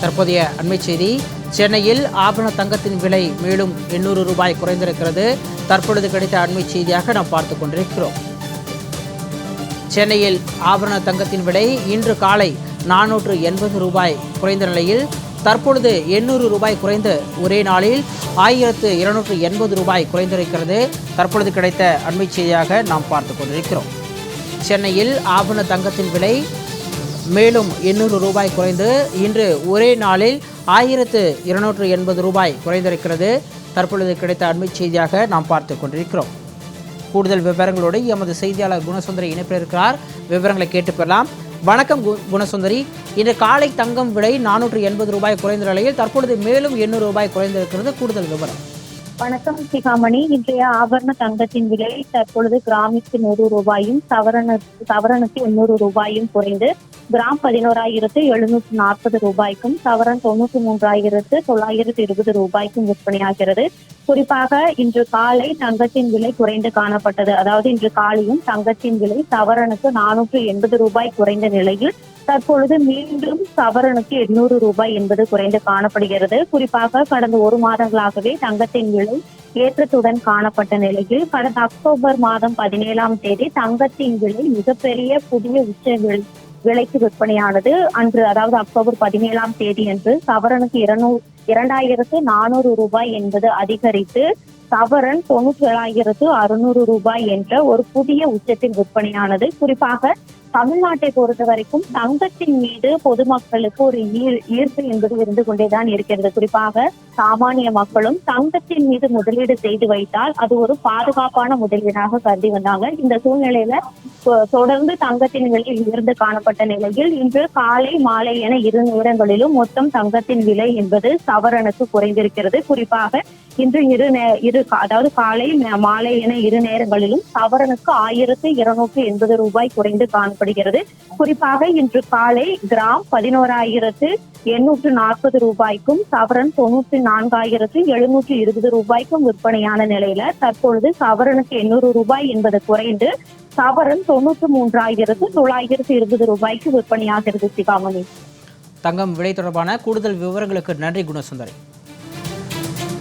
தற்போதைய அண்மை செய்தி. சென்னையில் ஆபரண தங்கத்தின் விலை மேலும் எண்ணூறு ரூபாய் குறைந்திருக்கிறது. தற்பொழுது கிடைத்த அண்மை செய்தியாக நாம் பார்த்து கொண்டிருக்கிறோம். சென்னையில் ஆபரண தங்கத்தின் விலை இன்று காலை நானூற்று எண்பது ரூபாய் குறைந்த நிலையில் தற்பொழுது எண்ணூறு ரூபாய் குறைந்து ஒரே நாளில் ஆயிரத்து இருநூற்று எண்பது ரூபாய் குறைந்திருக்கிறது. தற்பொழுது கிடைத்த அண்மை செய்தியாக நாம் பார்த்து கொண்டிருக்கிறோம். சென்னையில் ஆபரண தங்கத்தின் விலை மேலும் எண்ணூறு ரூபாய் குறைந்து இன்று ஒரே நாளில் ஆயிரத்து இருநூற்று எண்பது ரூபாய் குறைந்திருக்கிறது. தற்பொழுது கிடைத்த அண்மை செய்தியாக நாம் பார்த்து கொண்டிருக்கிறோம். கூடுதல் விவரங்களோடு எமது செய்தியாளர் குணசுந்தரி இணைப்பிருக்கிறார் விவரங்களை கேட்டு பெறலாம். வணக்கம் கு- குணசுந்தரி. இன்று காலை தங்கம் விலை நானூற்று எண்பது ரூபாய் குறைந்த நிலையில் தற்பொழுது மேலும் எண்ணூறு ரூபாய் குறைந்திருக்கிறது. கூடுதல் விவரம். வணக்கம் சிகாமணி. இன்றைய ஆபரண தங்கத்தின் விலை தற்பொழுது கிராமிற்கு நூறு ரூபாயும் சவரன சவரனுக்கு எண்ணூறு ரூபாயும் குறைந்து கிராம் பதினோராயிரத்து எழுநூற்று நாற்பது ரூபாய்க்கும் சவரன் தொண்ணூற்றி மூன்றாயிரத்து தொள்ளாயிரத்து இருபது ரூபாய்க்கும் விற்பனையாகிறது. குறிப்பாக இன்று காலை தங்கத்தின் விலை குறைந்து காணப்பட்டது. அதாவது இன்று காலையும் தங்கத்தின் விலை சவரனுக்கு நானூற்று எண்பது ரூபாய் குறைந்த நிலையில் தற்பொழுது மீண்டும் சவரனுக்கு எண்ணூறு ரூபாய் என்பது குறைந்து காணப்படுகிறது. குறிப்பாக கடந்த ஒரு மாதங்களாகவே தங்கத்தின் விலை ஏற்றத்துடன் காணப்பட்ட நிலையில் கடந்த அக்டோபர் மாதம் பதினேழாம் தேதி தங்கத்தின் விலை மிகப்பெரிய புதிய உச்ச விலைக்கு விற்பனையானது அன்று அதாவது அக்டோபர் பதினேழாம் தேதி அன்று சவரனுக்கு இருநூறு இரண்டாயிரத்து நானூறு ரூபாய் என்பது அதிகரித்து சவரன் தொண்ணூற்றி ஏழாயிரத்து அறுநூறு ரூபாய் என்ற ஒரு புதிய உச்சத்தில் விற்பனையானது. குறிப்பாக தமிழ்நாட்டை பொறுத்த வரைக்கும் தங்கத்தின் மீது பொதுமக்களுக்கு ஒரு ஈர் ஈர்ப்பு என்பது இருந்து கொண்டேதான் இருக்கிறது. குறிப்பாக சாமானிய மக்களும் தங்கத்தின் மீது முதலீடு செய்து வைத்தால் அது ஒரு பாதுகாப்பான முதலீடாக கருதி வந்தாங்க. இந்த சூழ்நிலையில தொடர்ந்து தங்கத்தின் விலை உயர்ந்து காணப்பட்ட நிலையில் இன்று காலை மாலை என இரு நேரங்களிலும் மொத்தம் தங்கத்தின் விலை என்பது சவரனுக்கு குறைந்திருக்கிறது. குறிப்பாக இன்று இரு நே- இரு அதாவது காலை மாலை என இரு நேரங்களிலும் சவரனுக்கு ஆயிரத்து இருநூற்று எண்பது ரூபாய் குறைந்து காணப்படுகிறது. குறிப்பாக இன்று காலை கிராம் பதினோராயிரத்து எண்ணூற்று நாற்பது ரூபாய்க்கும் சவரன் தொண்ணூற்றி நான்காயிரத்து எழுநூற்று இருபது ரூபாய்க்கும் விற்பனையான நிலையில தற்பொழுது சவரனுக்கு எண்ணூறு ரூபாய் என்பது குறைந்து சவரன் தொண்ணூற்று மூன்றாயிரத்து தொள்ளாயிரத்து இருபது ரூபாய்க்கு விற்பனையாகிறது சிவாமணி. தங்கம் விலை தொடர்பான கூடுதல் விவரங்களுக்கு நன்றி குணசுந்தரி.